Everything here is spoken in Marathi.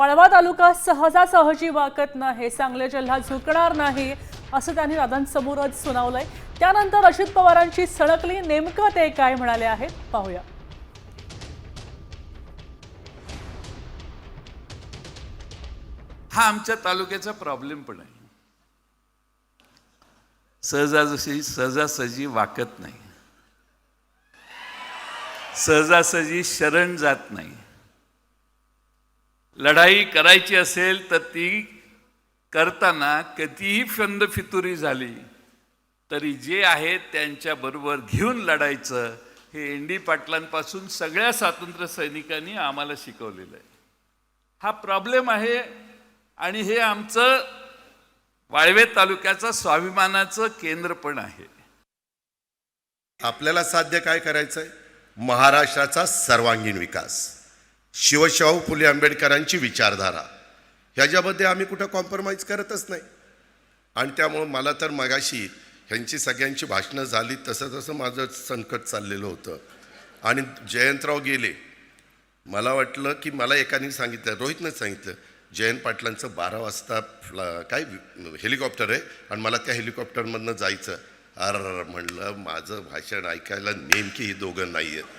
वाळवा तालुका सहजासहजी वाकत नाही सांगली जिल्हा झुकणार नाही असं त्यांनी दादांसमोरच सुनावलंय. त्यानंतर अजित पवारांची सडकली नेमकं ते काय म्हणाले आहेत पाहूया. हा आमच्या तालुक्याचा प्रॉब्लेम पण आहे. सहजासहजी सहजासहजी वाकत नाही. सहजासहजी शरण जात नाही. लढाई करायची असेल तर ती करताना कितीही फंद फितुरी झाली तरी जे आहेत त्यांच्याबरोबर घेऊन लढायचं हे एन डी पाटलांपासून सगळ्या स्वातंत्र्य सैनिकांनी आम्हाला शिकवलेलं आहे. हा प्रॉब्लेम आहे आणि हे आमचं वाळवे तालुक्याचं स्वाभिमानाचं केंद्र पण आहे. आपल्याला साध्य काय करायचं आहे महाराष्ट्राचा सर्वांगीण विकास. शिवशाहू फुले आंबेडकरांची विचारधारा. ह्याच्यामध्ये आम्ही कुठं कॉम्प्रोमाइज करतच नाही. आणि त्यामुळं मला तर मगाशी ह्यांची सगळ्यांची भाषणं झाली तसं तसं माझं संकट चाललेलं होतं. आणि जयंतराव गेले. मला वाटलं की मला एकाने सांगितलं रोहितनं सांगितलं जयंत पाटलांचं बारा वाजता फ्ला काय हेलिकॉप्टर आहे? आणि मला त्या हेलिकॉप्टरमधनं जायचं. अर म्हणलं माझं भाषण ऐकायला नेमकी ही दोघं नाही आहेत